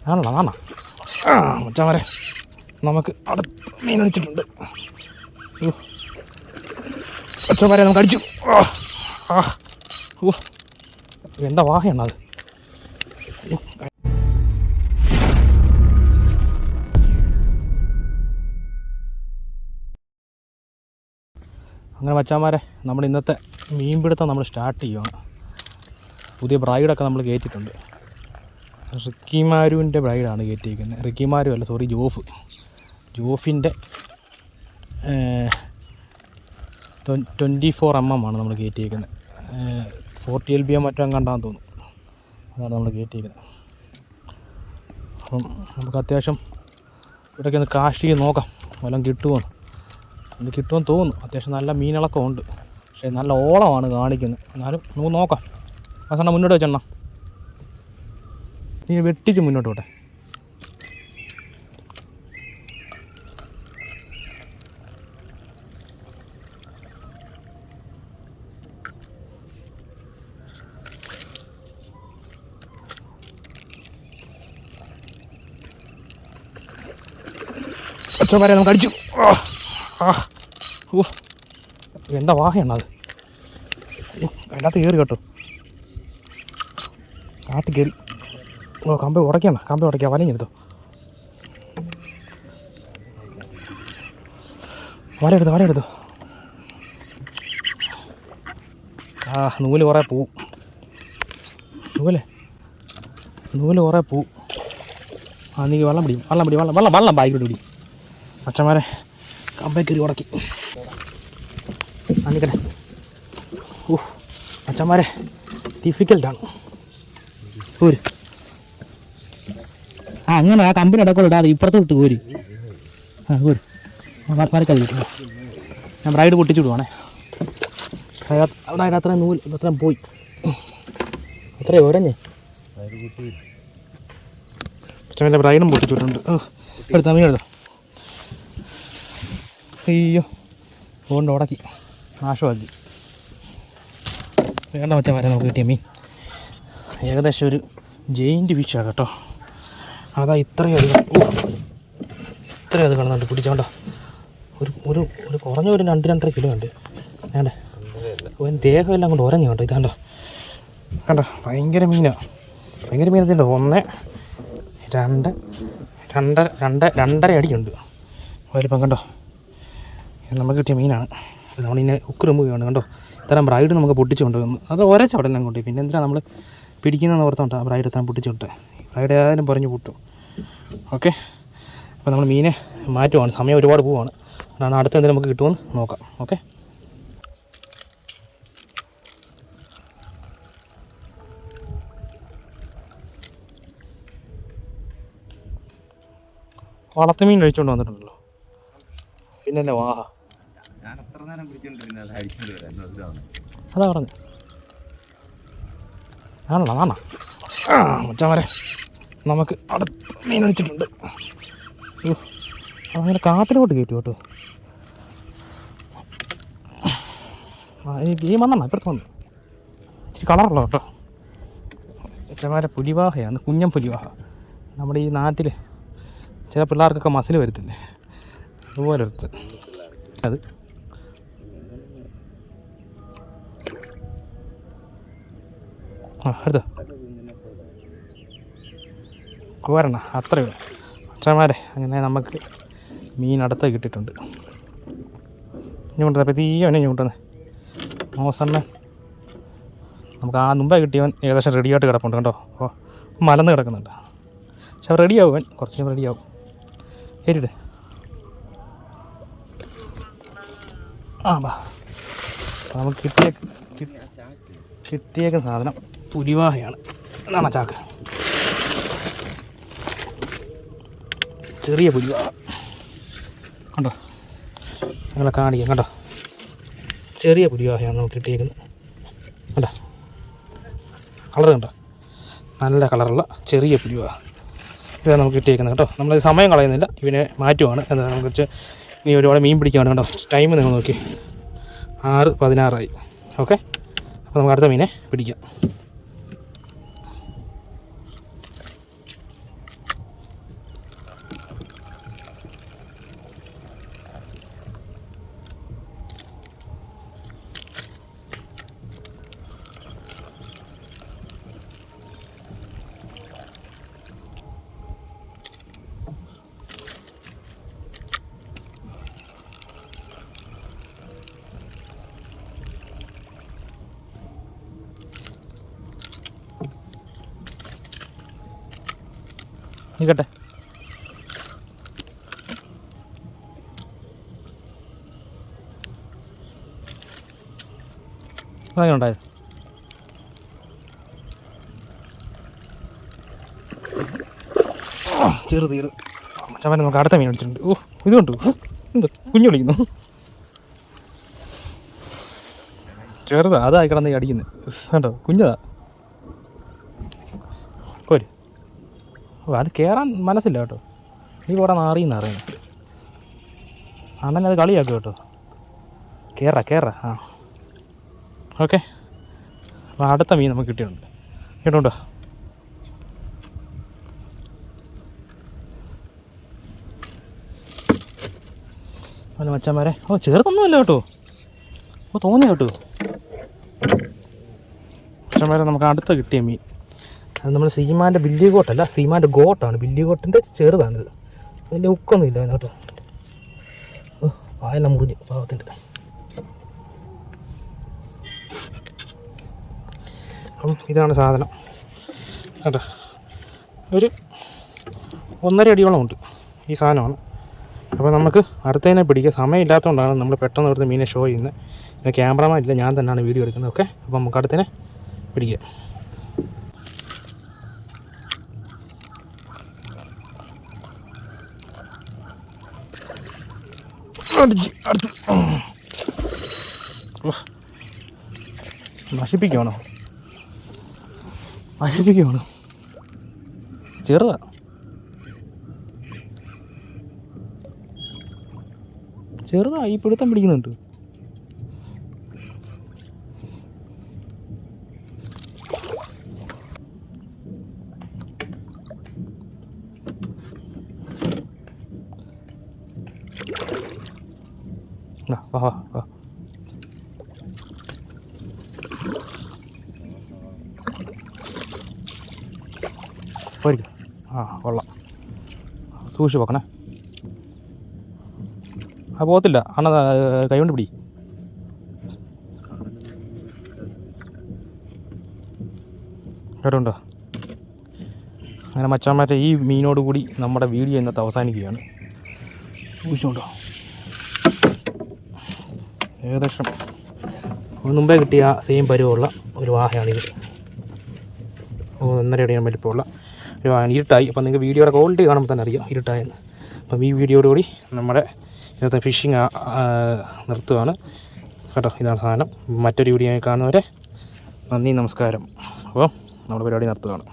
ആണല്ലോ ആണോ ആ മച്ചാമാരെ നമുക്ക് അടുത്ത് മീൻ അടിച്ചിട്ടുണ്ട് മച്ചാമാരെ നമുക്ക് അടിച്ചു. ആ ഓ. എന്താ വാഹയാണ് അത്? അങ്ങനെ മച്ചാമാരെ നമ്മൾ ഇന്നത്തെ മീൻപിടുത്തം നമ്മൾ സ്റ്റാർട്ട് ചെയ്യുകയാണ് പുതിയ ബ്രൈഡൊക്കെ നമ്മൾ കയറ്റിയിട്ടുണ്ട്. റിക്കിമാരുവിന്റെ ബ്രൈഡാണ് കയറ്റിയിരിക്കുന്നത് റിക്കിമാരു അല്ല സോറി ജോഫ്. ജോഫിന്റെ ട്വന്റി ഫോർ എം എം ആണ് നമ്മൾ കയറ്റിയിരിക്കുന്നത് ഫോർട്ടി എൽ ബി എം മറ്റോ കണ്ടാന്ന് തോന്നുന്നു. അതാണ് നമ്മൾ കയറ്റിയിരിക്കുന്നത് അപ്പം നമുക്ക് അത്യാവശ്യം ഇവിടെയൊക്കെ ഒന്ന് ചെയ്ത് നോക്കാം. വല്ലതും കിട്ടുമോ ഇത് കിട്ടുമെന്ന് തോന്നുന്നു. അത്യാവശ്യം നല്ല മീനിളക്കമുണ്ട് പക്ഷേ നല്ല ഓളമാണ് കാണിക്കുന്നത്. എന്നാലും നമുക്ക് നോക്കാം. അവസാനം മുന്നോട്ട് വെച്ചെണ്ണ നീ വെട്ടിച്ച് മുന്നോട്ട് പോട്ടെ. വരെ നമുക്ക് അടിച്ചു. ഓ എന്താ വാഹയാണ് അത്? അതിനകത്ത് കയറി കേട്ടോ. കാട്ട് കയറി. ഓ കമ്പ ഉടയ്ക്കണ കമ്പ ഉടയ്ക്കാം വലഞ്ഞെടുത്തോ വലയെടുത്തോ വലയെടുത്തോ. ആ നൂൽ കുറേ പോവും. നൂലേ? നൂൽ കുറേ പോവും. ആ നീ വെള്ളം പിടിക്കും വെള്ളം പിടി വെള്ളം വെള്ളം വെള്ളം ബായിക്കോട്ട് പിടി. അച്ഛന്മാരെ കമ്പേ കയറി ഉടക്കി ആ നിൽക്കട്ടെ ഓ അച്ഛന്മാരെ ഡിഫിക്കൽട്ടാണ് പോര്. ആ അങ്ങനെ ആ കമ്പിന് ഇടക്കോട് ഇടാതെ ഇപ്പുറത്ത് വിട്ട് പോര് ആ വരക്കാതെ കിട്ടും ഞാൻ ബ്രൈഡ് പൊട്ടിച്ചു വിടുവാണേ. അവിടെ അതിന് അത്രയും നൂൽ അത്രയും പോയി. അത്രയും ഒരഞ്ഞേ. അച്ഛന്റെ ബ്രൈഡും പൊട്ടിച്ചു എടുത്താൽ മീൻ എടുത്തോ. അയ്യോ ഫോണിന്റെ ഉടക്കി. നാശമാക്കി. വേണ്ട മറ്റേ വരെ നമുക്ക് കിട്ടിയ മീൻ. ഏകദേശം ഒരു ജെയിന്റ് ബീച്ചാണ് കേട്ടോ. അതാ ഇത്രയധികം ഇത്രയധികം ഓ പിടിച്ചോണ്ട ഒരു ഒരു ഒരു കുറഞ്ഞ ഒരു രണ്ട് രണ്ടര കിലോ ഉണ്ട്. വേണ്ടേ ഒരു ദേഹം എല്ലാം കൊണ്ട് ഉറഞ്ഞു കണ്ടോ? ഇതാണ്ടോ? കണ്ടോ? ഭയങ്കര മീനാണ് ഭയങ്കര മീനത്തിന്റെ ഒന്ന് രണ്ട് രണ്ടര രണ്ട് രണ്ടര അടിയുണ്ട്. വലിപ്പം കണ്ടോ? നമുക്ക് കിട്ടിയ മീനാണ്. നമ്മളിങ്ങനെ ഉക്ക് റിമൂവ് ചെയ്യണം കണ്ടോ? ഇത്തരം ബ്രൈഡ് നമുക്ക് പൊട്ടിച്ചുകൊണ്ട് വന്നു അത് ഒരേ ചവിടെല്ലാം കൊണ്ട് പിന്നെ എന്തിനാണ് നമ്മൾ പിടിക്കുന്നതെന്ന് ഓർത്തോണ്ട് ബ്രൈഡ് എത്താൻ പൊട്ടിച്ച് ബ്രൈഡ് ഏതായാലും പൊറഞ്ഞ് പൊട്ടും ഓക്കെ? അപ്പോൾ നമ്മൾ മീനെ മാറ്റുവാണ്. സമയം ഒരുപാട് പോവാണ്. അതാണ് അടുത്ത എന്തെങ്കിലും നമുക്ക് കിട്ടുമെന്ന് നോക്കാം. ഓക്കെ? വളർത്ത മീൻ കഴിച്ചുകൊണ്ട് വന്നിട്ടുണ്ടല്ലോ. പിന്നല്ലേ വാഹ. അത് വരാം. പറഞ്ഞു. ആണല്ലോ ആണോ? ആ മച്ചാമരെ നമുക്ക് അടുത്ത് ഓ, അങ്ങനെ കാട്ടിലോട്ട് കയറ്റി കേട്ടോ. ഈ വന്നെണ്ണ ഇപ്പുറത്ത് വന്നു? ഇച്ചിരി കളറുള്ള കേട്ടോ. ചെമാരെ പുലിവാഹയാണ് കുഞ്ഞൻ പുലിവാഹ. നമ്മുടെ ഈ നാട്ടിൽ ചില പിള്ളേർക്കൊക്കെ മസിൽ വരുത്തില്ലേ? അതുപോലെ എടുത്ത് അത്. ആ എടുത്തോ. കോരണ അത്രയും അച്ഛന്മാരെ അങ്ങനെ നമുക്ക് മീൻ അടുത്ത് കിട്ടിയിട്ടുണ്ട്. അപ്പോൾ തീയവനെ കൊണ്ടുവന്നേ. മോസണ്ണൻ നമുക്ക് ആ മുമ്പേ കിട്ടിയവൻ ഏകദേശം റെഡിയായിട്ട് കിടപ്പുണ്ട് കേട്ടോ അപ്പോൾ മലന്ന് കിടക്കുന്നുണ്ട്. പക്ഷെ റെഡിയാവും കുറച്ച് റെഡിയാവും കയറ്റിട്ട് ആ ബാ. നമുക്ക് കിട്ടിയ കിട്ടിയേക്കുന്ന കിട്ടിയേക്ക സാധനം പുലിവാഹയാണ്. എന്നാണ് ചാക്ക്. ചെറിയ പുലിവാഹ കണ്ടോ? നിങ്ങളെ കാണിക്കാം കണ്ടോ? ചെറിയ പുലിവാഹയാണ് നമുക്ക് കിട്ടിയേക്കുന്നത് കണ്ടോ? കളർ കണ്ടോ? നല്ല കളറുള്ള ചെറിയ പുലിവാഹ ഇതാണ് നമുക്ക് കിട്ടിയേക്കുന്നത് കേട്ടോ നമ്മൾ സമയം കളയുന്നില്ല ഇവനെ മാറ്റുവാണ് എന്താ നമുക്ക് ഇനി ഒരുപാട് മീൻ പിടിക്കുകയാണ് കേട്ടോ ടൈം നിങ്ങൾ നോക്കി. ആറ് പതിനാറായി. ഓക്കെ അപ്പോൾ നമുക്ക് അടുത്ത മീനെ പിടിക്കാം. നിൽക്കട്ടെ. അങ്ങനെ ഉണ്ടായത്? ചെറു ചെറുത് ചവൻ നമുക്ക് അടുത്ത മീൻ അടിച്ചിട്ടുണ്ട് ഓ ഇതുണ്ട് എന്ത് കുഞ്ഞു വിളിക്കുന്നു. ചെറുതാ അതായി കിടന്ന് അടിക്കുന്നത് കണ്ടോ കുഞ്ഞതാ. പോര്. അത് കയറാൻ മനസ്സില്ല കേട്ടോ. നീ കൂടെ നാറിയെന്ന് അറിയുന്നത് അണ്ണൻ അത് കളിയാക്കും കേട്ടോ. കയറാ കയറാ ആ. ഓക്കെ. അപ്പോൾ അടുത്ത മീൻ നമുക്ക് കിട്ടിയിട്ടുണ്ട്. കേട്ടോണ്ടോ? അല്ല മച്ചന്മാരെ. ഓ ചേർത്തൊന്നുമല്ല കേട്ടോ. ഓ തോന്നി കേട്ടോ? മച്ചന്മാരെ നമുക്ക് അടുത്ത കിട്ടിയ മീൻ. അത് നമ്മൾ സീമാന്റെ വില്ലി ഗോട്ടല്ല സീമാന്റെ ഗോട്ടാണ്. വില്ലി ഗോട്ടിന്റെ ചെറുതാണിത്. അതിന്റെ ഉക്കൊന്നും ഇല്ല അതിനകത്ത്. വായെല്ലാം മുറിഞ്ഞു പാവത്തിന്റെ അപ്പം ഇതാണ് സാധനം. കേട്ടോ? ഒരു ഒന്നര അടിയോളം ഉണ്ട് ഈ സാധനമാണ്. അപ്പോൾ നമുക്ക് അടുത്തതിനെ പിടിക്കുക സമയമില്ലാത്തതുകൊണ്ടാണ് നമ്മൾ പെട്ടെന്ന് ഇവിടുത്തെ മീനെ ഷോ ചെയ്യുന്നത്. പിന്നെ ക്യാമറമാൻ ഇല്ല ഞാൻ തന്നെയാണ് വീഡിയോ എടുക്കുന്നത്. ഓക്കെ അപ്പോൾ നമുക്ക് അടുത്തതിനെ പിടിക്കുക അടിച്ച് അടുത്ത്. ചെറുതാ. ചെറുതാ ഈ പിടുത്തം പിടിക്കുന്നുണ്ട്. വാ വാ വാ ആ കൊള്ളാം. സൂക്ഷിച്ച് വെക്കണേ. ആ പോകത്തില്ല. അണ്ണ കൈകൊണ്ട് പിടി. കേട്ടുണ്ടോ അങ്ങനെ മച്ചാന്മാരെ ഈ മീനോട് കൂടി നമ്മുടെ വീഡിയോ ഇന്നത്തെ അവസാനിക്കുകയാണ്. സൂക്ഷിച്ചുകൊണ്ടോ ഏകദേശം മുമ്പേ കിട്ടിയ സെയിം പരുവുള്ള ഒരു വാഹയാണിത് ഒന്നര അടിയാൻ വലിപ്പമുള്ള ഒരു വാഹനം. ഇരുട്ടായി. അപ്പോൾ നിങ്ങൾക്ക് വീഡിയോയുടെ ക്വാളിറ്റി കാണുമ്പോൾ തന്നെ അറിയാം ഇരുട്ടായെന്ന്. അപ്പം ഈ വീഡിയോയോടുകൂടി നമ്മുടെ ഇന്നത്തെ ഫിഷിങ് നിർത്തുകയാണ് കേട്ടോ ഇതാണ് സാധനം. മറ്റൊരു വീഡിയോ കാണുന്നവരെ നന്ദി നമസ്കാരം. അപ്പോൾ നമ്മുടെ പരിപാടി നിർത്തുകയാണ്